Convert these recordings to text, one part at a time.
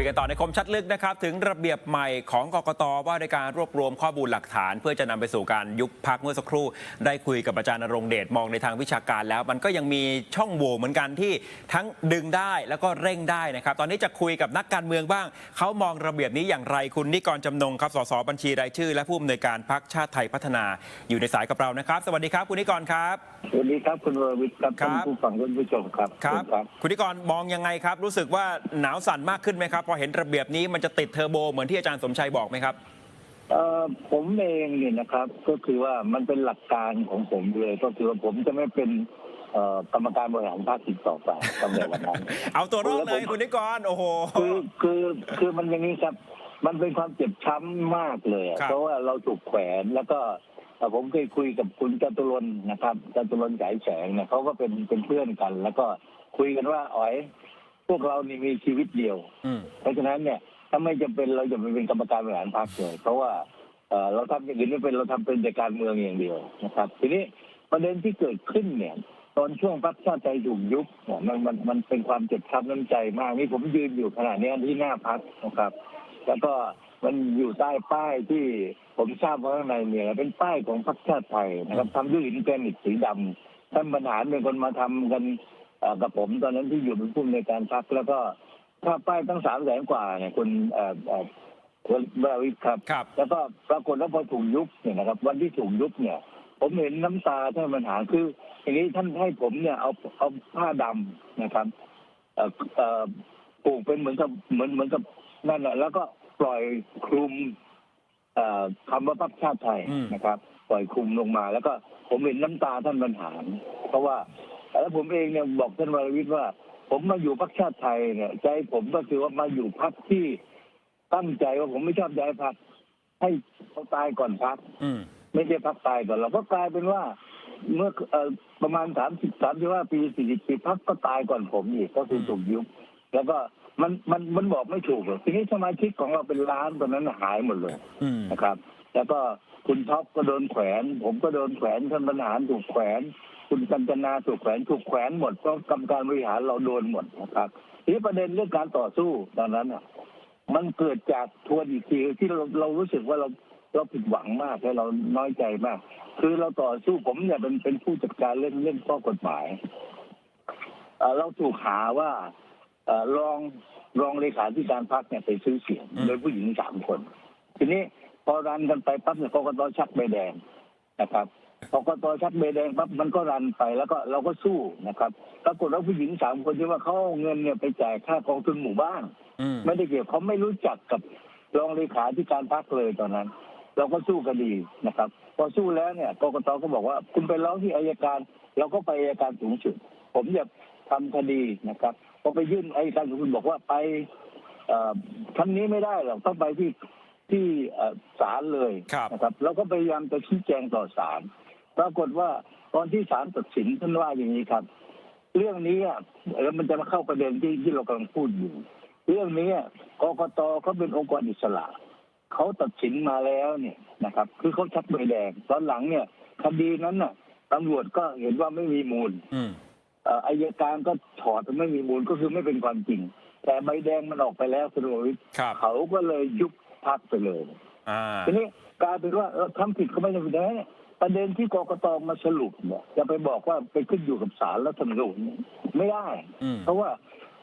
คุยกันต่อในคมชัดลึกนะครับ ถึงระเบียบใหม่ของกกตว่าในการรวบรวมข้อมูลหลักฐาน เพื่อจะนำไปสู่การยุบพักเมื่อสักครู่ ได้คุยกับอาจารย์นรงค์เดชมองในทางวิชาการแล้ว มันก็ยังมีช่องโหว่เหมือนกันที่ทั้งดึงได้แล้วก็เร่งได้นะครับ ตอนนี้จะคุยกับนักการเมืองบ้าง เขามองระเบียบนี้อย่างไรคุณนิกรจำนงครับสสบัญชีรายชื่อ และผู้อำนวยการพักชาติไทยพัฒนาอยู่ในสายกับเรานะครับ สวัสดีครับคุณนิกรครับสวัสดีครับคุณวรวิทย์ครับครัท่านบผู้ฟังท่านผู้ชมครับครับเชิญคุณนิกรมองยังไงครับ รู้สึกว่าหนาวสั่นมากขึ้นไหมครับพอเห็นระเบียบนี้มันจะติดเทอร์โบเหมือนที่อาจารย์สมชัยบอกไหมครับเอ่อผมเองเนี่ยนะครับ ก็คือว่ามันเป็นหลักการของผมเลยก็คือว่าผมจะไม่เป็นเอ่อกรรมการบริหารพรรคอีกต่อไปตั้งแต่วันนั้น เอาตัวรอดเลยคุณนิกรโอ้โหคือคือคือมันอย่างนี้ครับ มันเป็นความเจ็บช้ำมากเลยอะครับเพราะว่าเราถูกแขวนแล้วก็เอ่อผมเคยคุยกับคุณจตุรนต์นะครับจตุรนต์ฉายแสงเนี่ยเขาก็เป็นเป็นเพื่อนกัน แล้วก็คุยกันว่าอ๋อยพ วกเรานี่มีชีวิตเดียวอืมเพราะฉะนั้นเนี่ยถ้าไม่จำเป็นเราจะไปเป็นกรรมการบริหารพรรคเลยเพราะว่าเอ่อเราทำอย่างอื่นไม่เป็นเราทำเป็นแต่การเมืองอย่างเดียวนะครับ ทีนี้ประเด็นที่เกิดขึ้นเนี่ย ตอนช่วงพรรคชาติไทยถูกยุบเนี่ยมันมันมันเป็นความเจ็บช้ำน้ำใจมากนี่ผมยืนอยู่ขณะนี้ที่หน้าพักนะครับ แล้วก็มันอยู่ใต้ป้ายที่ผมทราบว่าข้างในเนี่ยเป็นป้ายของพรรคชาติไทยนะครับทำด้วยหินแกรนิตสีดำท่านบรรหารเป็นคนมาทำกันเอ่อ กับผมตอนนั้นที่อยู่เป็นผู้ในวยการพักแล้วก็ค่าป้ายตั้งสามแสนกว่าเนี่ยคุณเอ่อเอ่อคุณบราวิทย์ครับครับ แล้วก็ปรากฏว่าพอถูกยุบเนี่ยนะครับ วันที่ถูกยุบเนี่ย ผมเห็นน้ำตาท่านบรรหารคืออย่างนี้ท่านให้ผมเนี่ยเอาเอาผ้าดำนะครับเอ่อเอ่อปลูกเป็นเหมือนกับเหมือนเหมือนกับนั่นแหละแล้วก็ปล่อยคลุมเอ่อคำว่าพรรคชาติไทยอืมนะครับ ปล่อยคลุมลงมา แล้วก็ผมเห็นน้ำตาท่านบรรหาร เพราะว่า แล้วผมเองเนี่ยบอกท่านวรวิทย์ว่า ผมมาอยู่พรรคชาติไทยเนี่ยใจผมก็คือว่ามาอยู่พรรคที่ตั้งใจว่าผมไม่ชอบย้ายพรรคให้เขาตายก่อนพรรคอืมไม่ใช่พักตายก่อนเราก็กลายเป็นว่า เมื่อเอ่อประมาณสามสิบสามสิบว่าปีสี่สิบปีพักก็ตายก่อนผมอีกก็คือถูกยุบแล้วก็มันมันมันบอกไม่ถูกหรอกทีนี้สมาชิกของเราเป็นล้านตอนนั้นหายหมดเลยอืมนะครับ แล้วก็ คุณท็อปก็โดนแขวน ผมก็โดนแขวนท่านบรรหารถูกแขวน คุณกัญจนาถูกแขวนถูกแขวนหมดเพราะกรรมการบริหารเราโดนหมดนะครับทีนี้ประเด็นเรื่องการต่อสู้ตอนนั้นอะ มันเกิดจากทวนอีกทีที่เราเรารู้สึกว่าเราเราผิดหวังมากและเราน้อยใจมาก คือเราต่อสู้ผมเนี่ยเป็นเป็นผู้จัดการเรื่องเรื่องข้อกฎหมายเราถูกหาว่าอรองรองเลขาธิการพรรคเนี่ยไปซื้อเสียงโดยผู้หญิงสามคน ทีนี้ พอรันกันไปปั๊บเนี่ยกกตชักใบแดงนะครับกกตชักใบแดงปั๊บมันก็รันไปแล้วก็เราก็สู้นะครับปรากฏว่าผู้หญิงสามคนที่ว่าเขาเอาเงินเนี่ยไปจ่ายค่ากองทุนหมู่บ้านอืมไม่ได้เกี่ยวเขาไม่รู้จักกับรองเลขาธิการพรรคเลยตอนนั้น เราก็สู้คดีนะครับ พอสู้แล้วเนี่ยกกตก็บอกว่าคุณไปร้องที่อายการ เราก็ไปอายการสูงสุด ผมอยากทำคดีนะครับพอไปยื่นอายการสูงสุดบอกว่าไปเอ่อครั้งนี้ไม่ได้หรอกต้องไปที่ ที่เอ่อศาลเลยครับนะครับเราก็พยายามจะชี้แจงต่อศาลปรากฏว่าตอนที่ศาลตัดสินท่านว่าอย่างนี้ครับ เรื่องนี้อะแล้วมันจะมาเข้าประเด็นที่ที่เรากำลังพูดอยู่ เรื่องนี้อะกกตเขาเป็นองค์กรอิสระเขาตัดสินมาแล้วเนี่ยนะครับ คือเขาชักใบแดงตอนหลังเนี่ยคดีนั้นน่ะตำรวจก็เห็นว่าไม่มีมูลอืมเอ่ออายการก็ถอดไม่มีมูลก็คือไม่เป็นความจริง แต่ใบแดงมันออกไปแล้วคุณโรวิทย์ครับเขาก็เลยยุบ พักไปเลยอ่าทีนี้กลายเป็นว่าเออทำผิดก็ไม่ได้ผิดนะประเด็นที่กกตมาสรุปเนี่ยจะไปบอกว่าไปขึ้นอยู่กับศาลรัฐธรรมนูญเนี่ยไม่ได้อืมเพราะว่า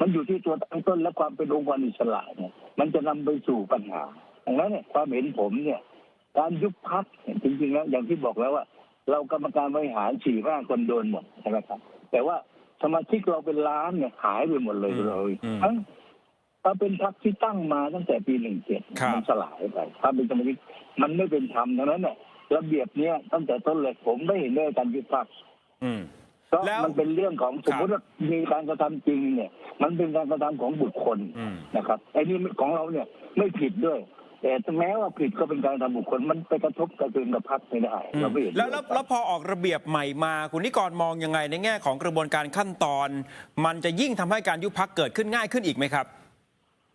มันอยู่ที่ตัวตั้งต้นและความเป็นองค์กรอิสระเนี่ยมันจะนำไปสู่ปัญหาดังนั้นเนี่ยความเห็นผมเนี่ย การยุบพักเนี่ยจริงๆแล้วอย่างที่บอกแล้วว่า เรากรรมการบริหารสี่ห้าคนโดนหมดใช่ไหมครับ แต่ว่าสมาชิกเราเป็นล้านเนี่ยหายไปหมดเลยอืมเลยอืมทั้ง ถ้าเป็นพักที่ตั้งมาตั้งแต่ปีหนึ่งเจ็ดครับ มัสลายไป ถ้าเป็นสมาชิกมันไม่เป็นธรรมดังนั้นเนี่ยระเบียบเนี้ยตั้งแต่ต้นเลยผมไม่เห็นด้วยการยุบพักอืม เพราะแล้วมันเป็นเรื่องของสมมติว่ามีการกระทำจริงเนี่ย มันเป็นการกระทำของบุคคลอืม นะครับไอ้นี่ของเราเนี่ยไม่ผิดด้วย แต่แม้ว่าผิดก็เป็นการกระทำบุคคลมันไปกระทบกระเทือนกับพรรคไม่ได้เราไม่เห็นแล้วแล้วด้วยแล้วพอออกระเบียบใหม่มาคุณนิกรมองยังไงในแง่ของกระบวนการขั้นตอน มันจะยิ่งทำให้การยุบพักเกิดขึ้นง่ายขึ้นอีกไหมครับ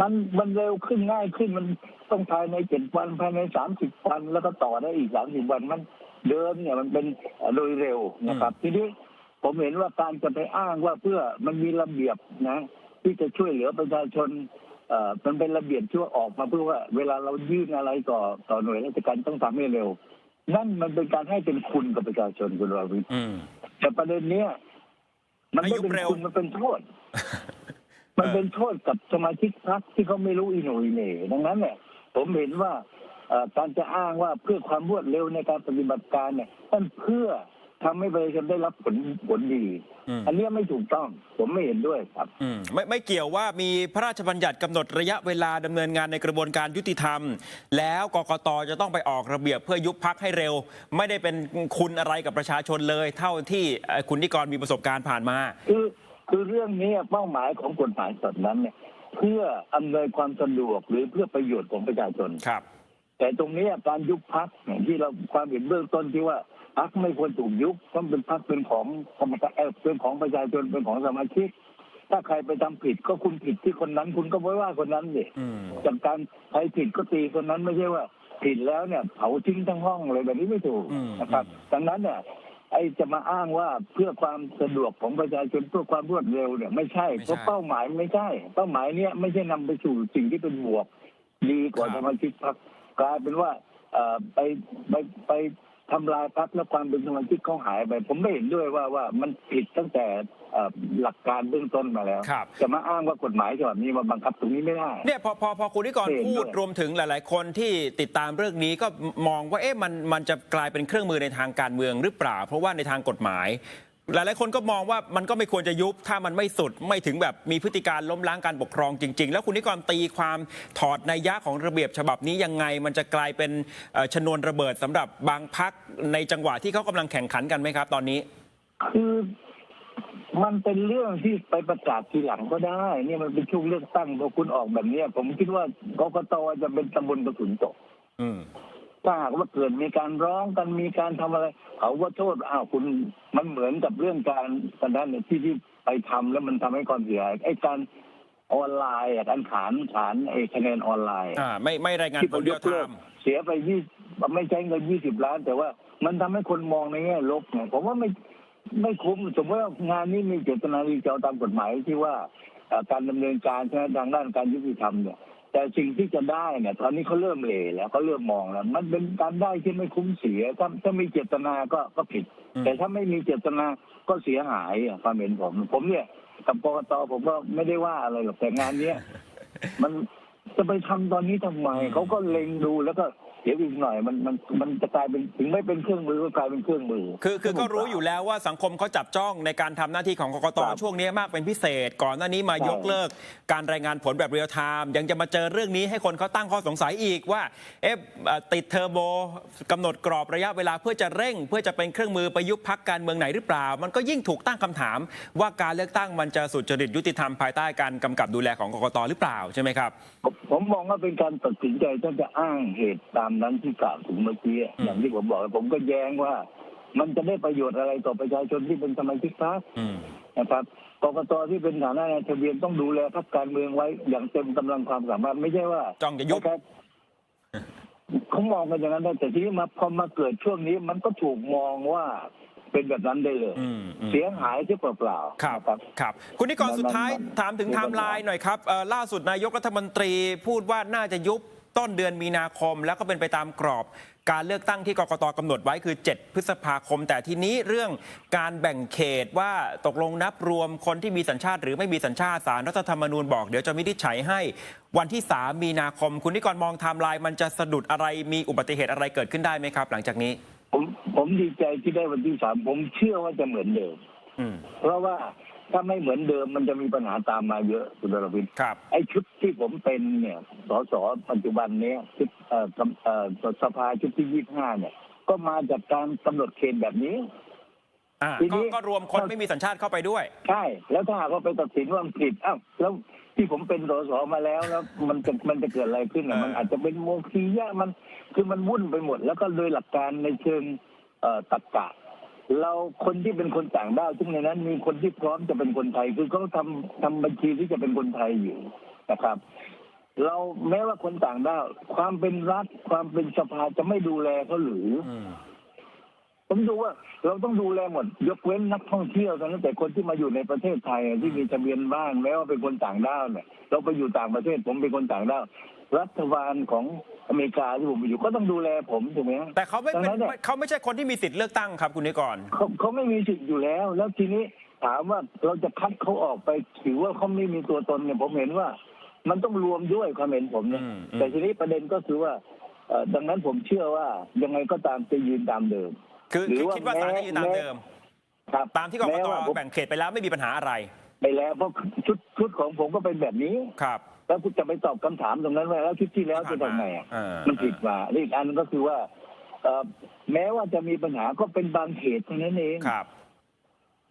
มันมันเร็วขึ้นง่ายขึ้นมันต้องภายในเจ็ดวันภายในสามสิบวันแล้วก็ต่อได้อีกสามสิบวันมันเดิมเนี่ยมันเป็นโดยเร็วนะครับ ทีนี้ผมเห็นว่าการจะไปอ้างว่าเพื่อมันมีระเบียบนะ ที่จะช่วยเหลือประชาชนเอ่อมันเป็นระเบียบที่ว่าออกมาเพื่อว่า เวลาเรายื่นอะไรต่อต่อหน่วยราชการต้องทำให้เร็ว นั่นมันเป็นการให้เป็นคุณกับประชาชนคุณราวิทย์อืมแต่ประเด็นเนี้ยมันไม่ให้ยุบเป็นเร็วคุณมันเป็นโทษ มันเป็นโทษกับสมาชิกพรรคที่เขาไม่รู้อีโหนอีเหน่ดังนั้นเนี่ยผมเห็นว่าเอ่อการจะอ้างว่าเพื่อความรวดเร็วในการปฏิบัติการเนี่ยนั่นเพื่อทำให้ประชาชนได้รับผลผลดีอืมอันเนี้ยไม่ถูกต้อง ผมไม่เห็นด้วยครับอืมไม่ไม่เกี่ยวว่ามีพระราชบัญญัติกำหนดระยะเวลาดำเนินงานในกระบวนการยุติธรรม แล้วกกตจะต้องไปออกระเบียบเพื่อยุบพักให้เร็ว ไม่ได้เป็นคุณอะไรกับประชาชนเลย เท่าที่เอ่อคุณนิกรมีประสบการณ์ผ่านมา คือ คือเรื่องนี้เป้าหมายของกฎหมายแบบนั้นเนี่ย เพื่ออำนวยความสะดวกหรือเพื่อประโยชน์ของประชาชนครับ แต่ตรงเนี้ยการยุบพักที่เราความเห็นเบื้องต้นที่ว่าพักไม่ควรถูกยุบต้องเป็นพักเป็นของกรรมการเอ่อเป็นของประชาชนเป็นของสมาชิกถ้าใครไปทำผิดก็คุณผิดที่คนนั้น คุณก็ไม่ว่าคนนั้นดิอืมจากการใครผิดก็ตีคนนั้นไม่ใช่ว่าผิดแล้วเนี่ยเผาทิ้งทั้งห้องเลยแบบนี้ไม่ถูกอืมนะครับ ดังนั้นเนี่ย ไอ้จะมาอ้างว่าเพื่อความสะดวกของประชาชนเพื่อความรวดเร็วเนี่ยไม่ใช่เพราะเป้าหมายไม่ใช่ เป้าหมายเนี่ยไม่ใช่นำไปสู่สิ่งที่เป็นบวก ดีกว่าสมาชิกพรรคกลายเป็นว่าเอ่อไปไปไป ทำลายพรรคและความเป็นสมาชิกเขาหายไป ผมไม่เห็นด้วยว่าว่ามันผิดตั้งแต่เอ่อหลักการเบื้องต้นมาแล้วครับจะมาอ้างว่ากฎหมายฉบับนี้มาบังคับตรงนี้ไม่ได้เนี่ยพอพอพอคุณนิกรเห็นด้วยพูดรวมถึงหลาย ๆ คนที่ติดตามเรื่องนี้ก็มองว่าเอ๊ะมันมันจะกลายเป็นเครื่องมือในทางการเมืองหรือเปล่า เพราะว่าในทางกฎหมาย หลายๆคนก็มองว่ามันก็ไม่ควรจะยุบถ้ามันไม่สุดไม่ถึงแบบมีพฤติการล้มล้างการปกครองจริง ๆ แล้วคุณนิกรตีความถอดนัยยะของระเบียบฉบับนี้ยังไง มันจะกลายเป็นเอ่อชนวนระเบิดสำหรับบางพักในจังหวะที่เขากำลังแข่งขันกันไหมครับ ตอนนี้ คือมันเป็นเรื่องที่ไปประกาศทีหลังก็ได้เนี่ยมันเป็นช่วงเลือกตั้งพอคุณออกแบบเนี้ยผมคิดว่ากกตจะเป็นตำบลกระสุนตกอืม ถ้าหากว่าเกิดมีการร้องกันมีการทำอะไรเขาก็โทษอ้าวคุณมันเหมือนกับเรื่องการกันนั้นเนี่ยที่ที่ไปทำแล้วมันทำให้ความเสียหายไอ้การออนไลน์อะการขานขานไอ้คะแนนออนไลน์อ่าไม่ไม่รายงานที่ผผลลเดียยวกเลิทากมเสียไปยี่ไม่ใช้เงินยี่สิบล้าน แต่ว่ามันทำให้คนมองในแง่ลบไงผมว่าไม่ไม่คุ้มสมมติว่างานนี้มีเจตนาดีจะเอาตามกฎหมายที่ว่าเอ่อการดำเนินการใช่ไหมทางด้านการยุติธรรมเนี่ย แต่สิ่งที่จะได้เนี่ยตอนนี้เขาเริ่มเหล่แล้วเขาเริ่มมองแล้ว มันเป็นการได้ที่ไม่คุ้มเสีย ถ้าถ้ามีเจตนาก็ก็ผิดอืมแต่ถ้าไม่มีเจตนาก็เสียหายอะความเห็นผม ผมเนี่ยกับกกตผมก็ไม่ได้ว่าอะไรหรอกแต่งานเนี้ยมันจะไปทำตอนนี้ทำไมเขาก็เล็งดูแล้วก็ เดี๋ยวอีกหน่อยมันมันมันจะกลายเป็นถึงไม่เป็นเครื่องมือก็กลายเป็นเครื่องมือ คือคือก็รู้อยู่แล้วว่าสังคมเขาจับจ้องในการทำหน้าที่ของกกตครับช่วงนี้มากเป็นพิเศษ ก่อนหน้านี้มาใช่ยกเลิก การรายงานผลแบบเรียลไทม์ยังจะมาเจอเรื่องนี้ให้คนเขาตั้งข้อสงสัยอีกว่าเอ๊ะเอ่อติดเทอร์โบกำหนดกรอบระยะเวลาเพื่อจะเร่ง เพื่อจะเป็นเครื่องมือประยุกต์พักการเมืองไหนหรือเปล่า มันก็ยิ่งถูกตั้งคำถาม ว่าการเลือกตั้งมันจะสุจริตยุติธรรมภายใต้การกำกับดูแลของกกตหรือเปล่าใช่ไหมครับ ผมผมมองว่าเป็นการตัดสินใจถ้าจะอ้างเหตุตามนั้นที่กล่าวถึงเมื่อกี้อืมอย่างที่ผมบอกผมก็แย้งว่า มันจะได้ประโยชน์อะไรต่อประชาชนที่เป็นสมาชิกพรรคอืมนะครับกกตที่เป็นฐานะนายทะเบียนต้องดูแลพรรคการเมืองไว้ อย่างเต็มกำลังความสามารถไม่ใช่ว่าจ้องจะยุบครับเขามองกันอย่างนั้นได้แต่ทีนี้มาพอมาเกิดช่วงนี้มันก็ถูกมองว่าเป็นแบบนั้นได้เลยอืมอืมเสียหายที่เปล่าๆครับนะครับครับ คุณนิกรมันสุดท้ายมันถามถึงมันไทม์ไลน์หน่อยครับเอ่อล่าสุดนายกรัฐมนตรีพูดว่าน่าจะยุบ ต้นเดือนมีนาคม แล้วก็เป็นไปตามกรอบ การเลือกตั้งที่กกตกำหนดไว้คือ 7 พฤษภาคม แต่ทีนี้เรื่องการแบ่งเขตว่าตกลงนับรวมคนที่มีสัญชาติ หรือไม่มีสัญชาติสารรัฐธรรมนูญบอกเดี๋ยวจะวินิจฉัยให้วันที่ 3 มีนาคม คุณนิกรมองไทม์ไลน์มันจะสะดุดอะไรมีอุบัติเหตุอะไรเกิดขึ้นได้ไหมครับ หลังจากนี้ ผมผมดีใจที่ได้วันที่สามผมเชื่อว่าจะเหมือนเดิมอืมเพราะว่า ถ้าไม่เหมือนเดิมมันจะมีปัญหาตามมาเยอะคุณดรวินครับ ไอ้ชุดที่ผมเป็นเนี่ยสสปัจจุบันเนี้ยชุดเอ่อกำเอ่อสภาชุดที่ยี่ห้าเนี่ย ก็มาจากการกำหนดเขตแบบนี้อ่าทีก็นี้ก็รวมคนไม่มีสัญชาติเข้าไปด้วย ใช่แล้วถ้าหากว่าไปตัดสินว่ามันผิดอ้าวแล้วที่ผมเป็นสสมาแล้วแล้วมันจะมันจะเกิดอะไรขึ้นอะเออ มันอาจจะเป็นโมคียะมันคือมันวุ่นไปหมด แล้วก็โดยหลักการในเชิงเอ่อตรรกะ เราคนที่เป็นคนต่างด้าวซึ่งในนั้นมีคนที่พร้อมจะเป็นคนไทย คือเขาทำทำบัญชีที่จะเป็นคนไทยอยู่นะครับ เราแม้ว่าคนต่างด้าวความเป็นรัฐความเป็นสภาจะไม่ดูแลเขาหรือผมดูว่า เราต้องดูแลหมด ยกเว้นนักท่องเที่ยวเท่านั้นแต่คนที่มาอยู่ในประเทศไทยที่มีทะเบียนบ้านแม้ว่าเป็นคนต่างด้าวเนี่ย เราไปอยู่ต่างประเทศผมเป็นคนต่างด้าวรัฐบาลของ อเมริกาที่ผมไปอยู่ก็ต้องดูแลผมถูกไหมฮะแต่เขาไม่ดังเป็นนั้นเนี่ย เขาไม่ใช่คนที่มีสิทธิ์เลือกตั้งครับคุณนิกร เขาเขาไม่มีสิทธิ์อยู่แล้ว แล้วทีนี้ถามว่าเราจะคัดเขาออกไปถือว่าเขาไม่มีตัวตนเนี่ยผมเห็นว่า มันต้องรวมด้วยความเห็นผมเนี่ยอืมอืม แต่ทีนี้ประเด็นก็คือว่าเอ่อดังนั้นผมเชื่อว่ายังไงก็ตามจะยืนตามเดิม คือหรือคือว่าคิดว่าศาลจะยืนตามแม้ เดิม ครับตามที่กกแม้ตว่าผมแบ่งเขตไปแล้วไม่มีปัญหาอะไรไปแล้วเพราะชุดชุดของผมก็เป็นแบบนี้ ครับ แล้วคุณจะไปตอบคำถามตรงนั้นว่าแล้วชุดที่แล้วจะทำไงอะเออมันผิดมาและอีกอันก็คือว่าเอ่อแม้ว่าจะมีปัญหาก็เป็นบางเขตเท่านั้นเองครับ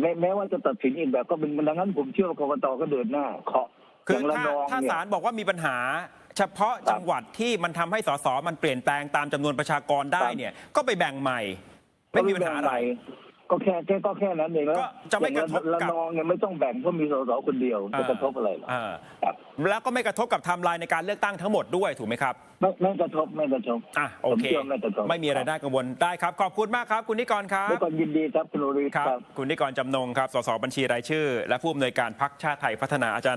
แม้แม้ว่าจะตัดสินอีกแบบก็เป็นดังนั้นผมเชื่อว่ากกตก็เดินหน้าเคาะคืออย่างระถ้านองถ้าเนี่ยศาลบอกว่ามีปัญหา เฉพาะจังหวัดที่มันทำให้สสมันเปลี่ยนแปลงตามจำนวนประชากรได้ครับเนี่ย ก็ไปแบ่งใหม่ ไม่มีปัญหาอะไร ก็แค่แค่ก็แค่นั้นเองแล้วก็จะไม่กระทบอย่างกับ ระนองเนี่ยไม่ต้องแบ่งเพราะมีสสคนเดียวจะกระทบอะไรหรอเออครับแล้วก็ไม่กระทบกับไทม์ไลน์ในการเลือกตั้งทั้งหมดด้วยถูกไหมครับ ไม่ไม่กระทบไม่กระทบอะโอเคผมเชื่อไม่กระทบไม่มีอะไรน่ากังวลได้ครับ ขอบคุณมากครับ คุณนิกรครับ ด้วยความยินดีครับคุณโอริครับครับ คุณนิกรจำนงครับ สสบัญชีรายชื่อ และผู้อำนวยการพักชาติไทยพัฒนาอาจารย์